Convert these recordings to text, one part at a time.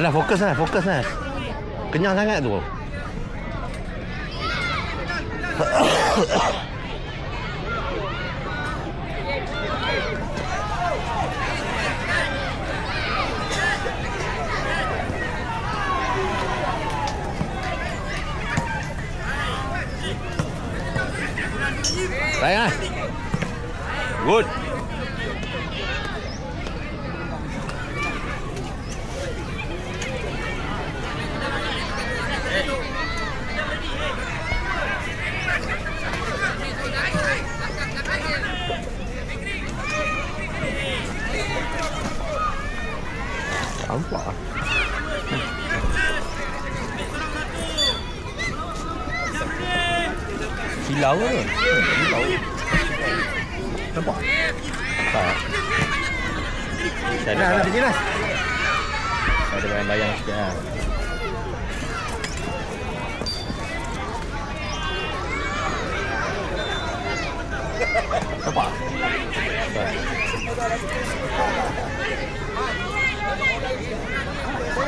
Alah fokus lah, fokus lah. Kenyang sangat tu. Sayang ah. Good. Silau ke? Silau. Nampak? Tak. Saya ada, ada, jelas. Ada bayang-bayang sikit lah. Nampak?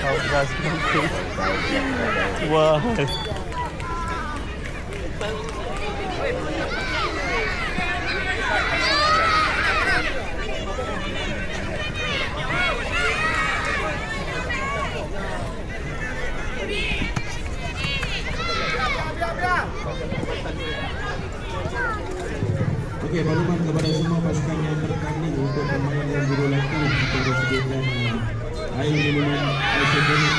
Wah. Okey, makluman kepada semua pasukan yang bertanding untuk permainan juru latih ini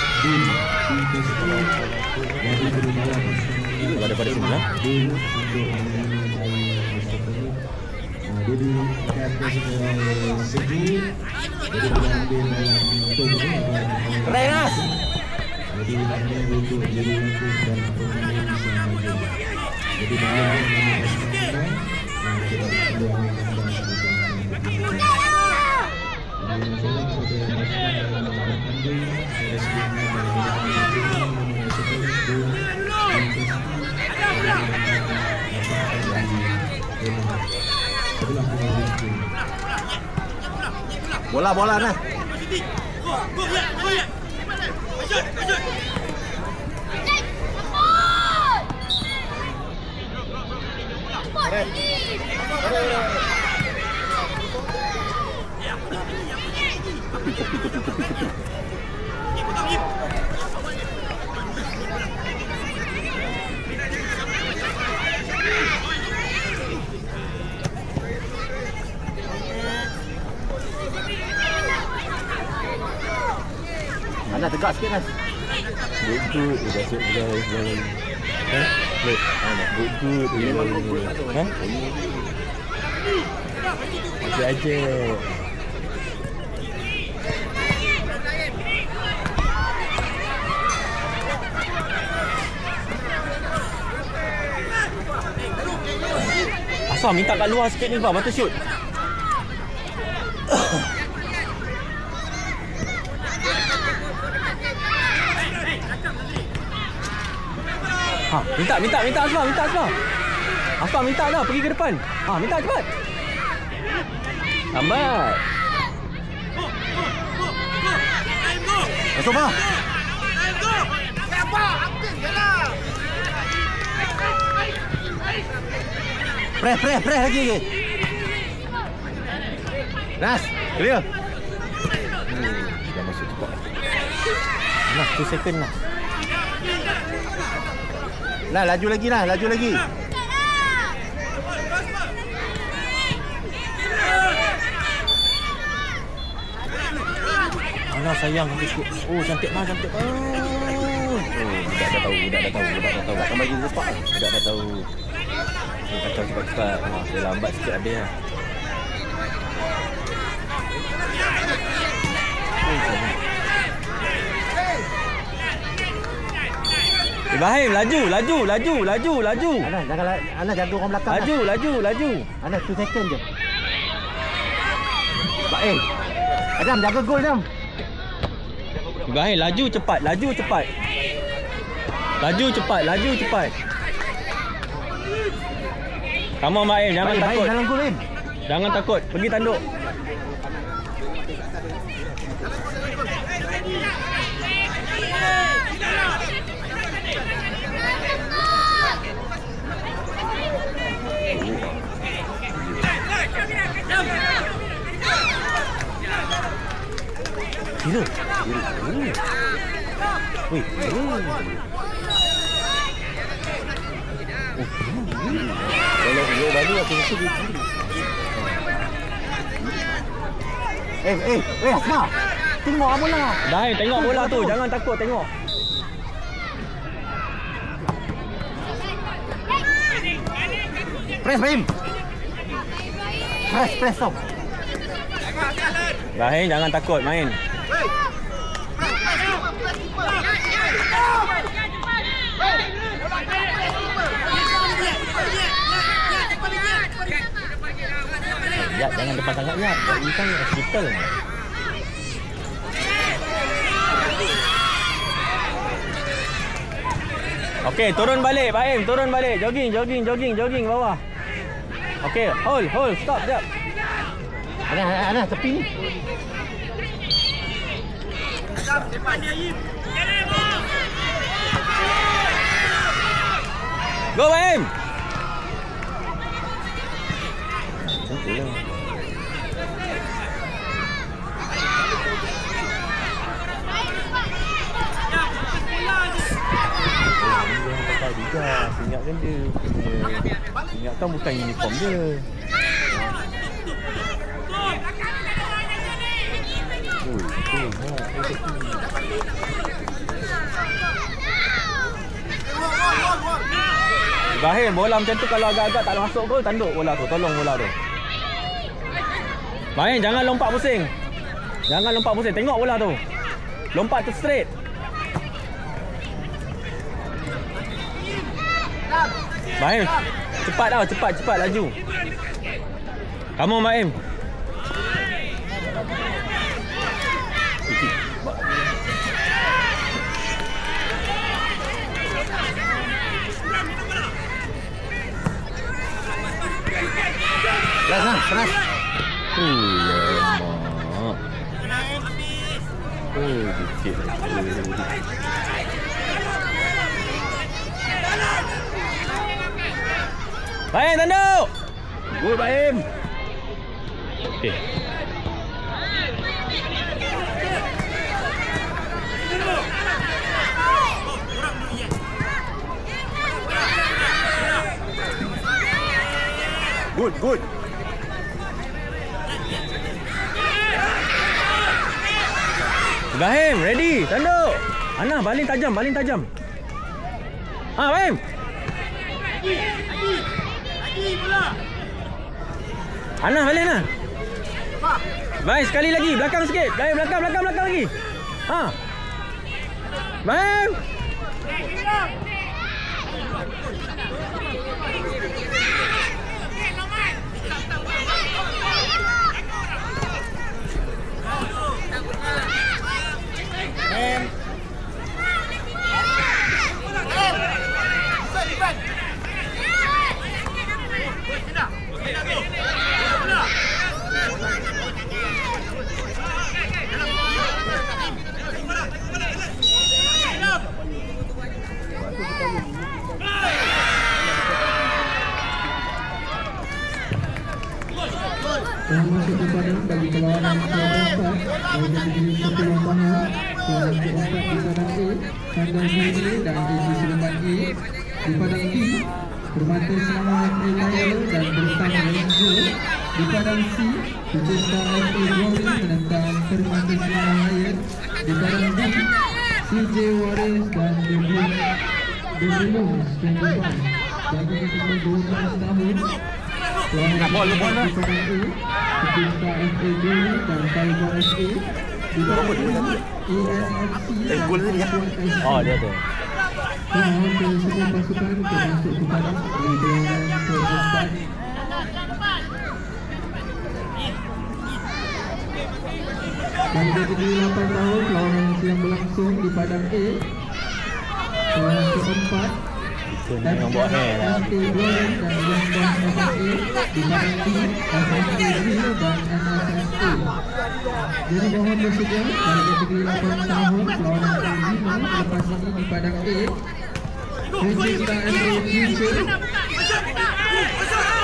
Kalau daripada sini di untuk minum air isotonik uh, dia diberikan secara segi jadi Keren lah. jadi ini untuk juru latih dan pemain selanjutnya jadi malam ini kami pasukan kita uh, kita perlu Bola bola nah. Mana tegak sikit Nas. Good good dah siap dah dah. Eh? Wait, mana? Good good. Memang good lah. Ha? Masih aja. Asal minta kat luar sikit ni bang, batu shoot. Ha, minta, minta, minta Asma, minta Asma. Asma minta dah pergi ke depan. Ha, minta cepat. Lambat. Masuk bang. Press, press, press lagi lagi. Nas, clear. Hmm, dah masuk cepat. Nah, 2 second lah. Nah, laju lagi lah, laju lagi. Alah sayang habis sikit. Oh, cantik bang, cantik bang. Oh, budak dah tahu, budak dah tahu, budak dah tahu. Takkan bagi lepak lah. Budak dah tahu. Ni kacau cepat-cepat. Wah, dia lambat sikit ada lah. Ibrahim, laju, laju, laju, laju, laju. Anas, jangan la- Anas jaga orang belakang. Laju, laju, laju. Anas. Anas, 2 second je. Baik. Adam, jaga gol Adam. Ibrahim, laju cepat, laju cepat. Laju cepat, laju cepat. On, Maim, jangan Baik, baik takut. dalam gol Im. Jangan takut, pergi tanduk. Kira. Wih. Kalau dia baru aku rasa dia kiri. Eh, eh, eh, Asma. Tengok apa lah. Dah, tengok bola tu. Jangan takut tengok. Press, Baim. Press, press tau. Rahim jangan takut main. Ya, jangan depan sangat ya. Ini kan hospital. Okey, turun balik, Baim. Turun balik. Jogging, jogging, jogging, jogging bawah. Okey, hold, hold, stop, jap. Anas, Anas, Anas, tepi ni. Go, Baim. Dia Ingatkan dia punya Ingatkan bukan uniform dia Ui. Ibrahim, bola macam tu kalau agak-agak tak masuk gol, tanduk bola tu. Tolong bola tu. Ibrahim, jangan lompat pusing. Jangan lompat pusing. Tengok bola tu. Lompat tu straight. Ibrahim, cepat tau. Cepat, cepat. Laju. Kamu, Ibrahim. Press lah, press. Alamak. Oh, dikit. Baim, tanduk! Good, Baim! Okey. Good, good. Ibrahim, ready, tanduk! Ana, baling tajam, baling tajam. Ha, Baim! Ana, balik Ana. Baik, sekali lagi. Belakang sikit. Baik, belakang, belakang, belakang lagi. Ha. Baik. bagi perlawanan keempat Dari kategori satu lapangan Perlawanan keempat di padang A Sandal Dan AC Sulaiman A Di padang B Permata Selama FA Layer dan Bersama Renzo Di padang C Khususnya FA Glory menentang Permata Selama Layer Di padang D CJ Warriors dan The Blue The Balloons dan The Bang Bagi kategori 12 tahun nak bol, bol dah. Kepinta FA Glory dan Taiga FA Eh, gol tadi, ya? Oh, dia tu. Dan kategori 8 tahun perlawanan yang berlangsung di padang A Perlawanan keempat Itu ni yang lah. Jadi mohon bersedia dari kategori 8 tahun perlawanan kelima lepas ini di padang A Regista FA Future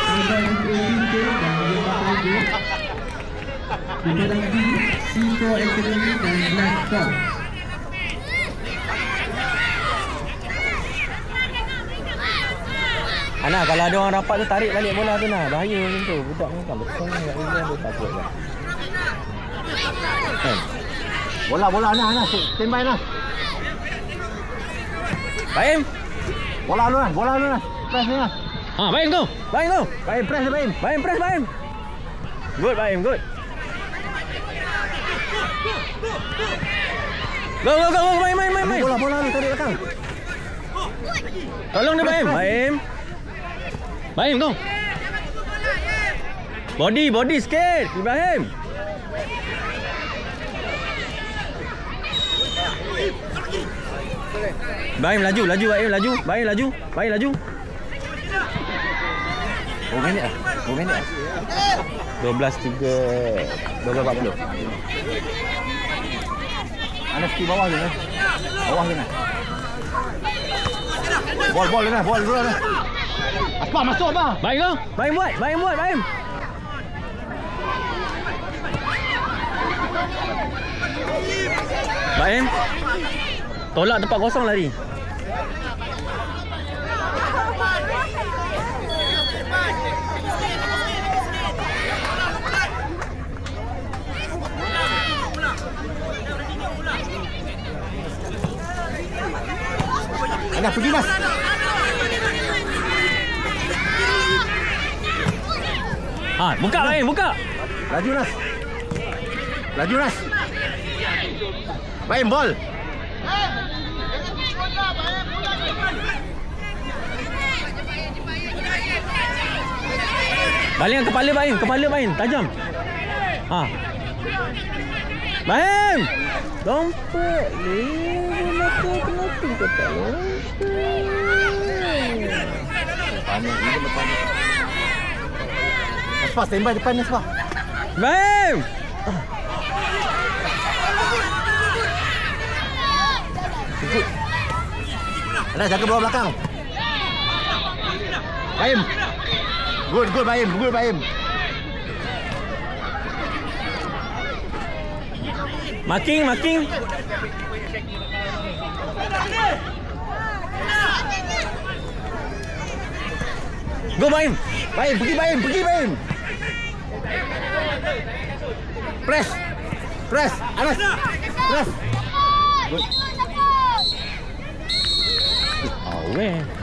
Mobile FA Future dan Yoga Tiger Di padang B C4 Academy dan Black Fox Ana kalau ada orang rapat tu tarik balik bola tu nah. Bahaya macam tu. Budak ni kan betul ni kat India dia takut kan. Kan? Bola bola Anas Anas stand by Anas. Baim. Bola lu Anas, bola lu Anas. Press ni Anas. Ha, Baim tu. Baim tu. Baim press Baim. Baim press Baim. Good Baim, good. Go go go go main main main main. Bola bola lu tarik belakang. Tolong dia Baim. Baim. Baim tu. Body body sikit Ibrahim. Baim laju laju Baim laju. Baim laju. Baim laju. Oh minit ah. Oh minit ah. 12 3 12 40. Anas pergi bawah je Anas. Bawah je Anas. Bol bol Anas, bol dulu Anas. Apa masuk apa? Baik kau. Baik buat. Baik buat. Baik. Baik. Tolak tempat kosong lari. Anas pergi Mas. Ha, buka Baik, buka. Laju Nas. Laju Nas. Baim bol. Baling kepala Baim, kepala Baim, tajam. Ha. Baim. Dompet ni. Kenapa kau tak lompat? Panik ni depan. Aspa stand by depan ni Aspa. Baim. Anas jaga bawah belakang. Baim. Good, good Baim, good Baim. Marking, marking. Go Baim. Baim, pergi Baim, pergi Baim. Press. Press. Anas. Press. Awe.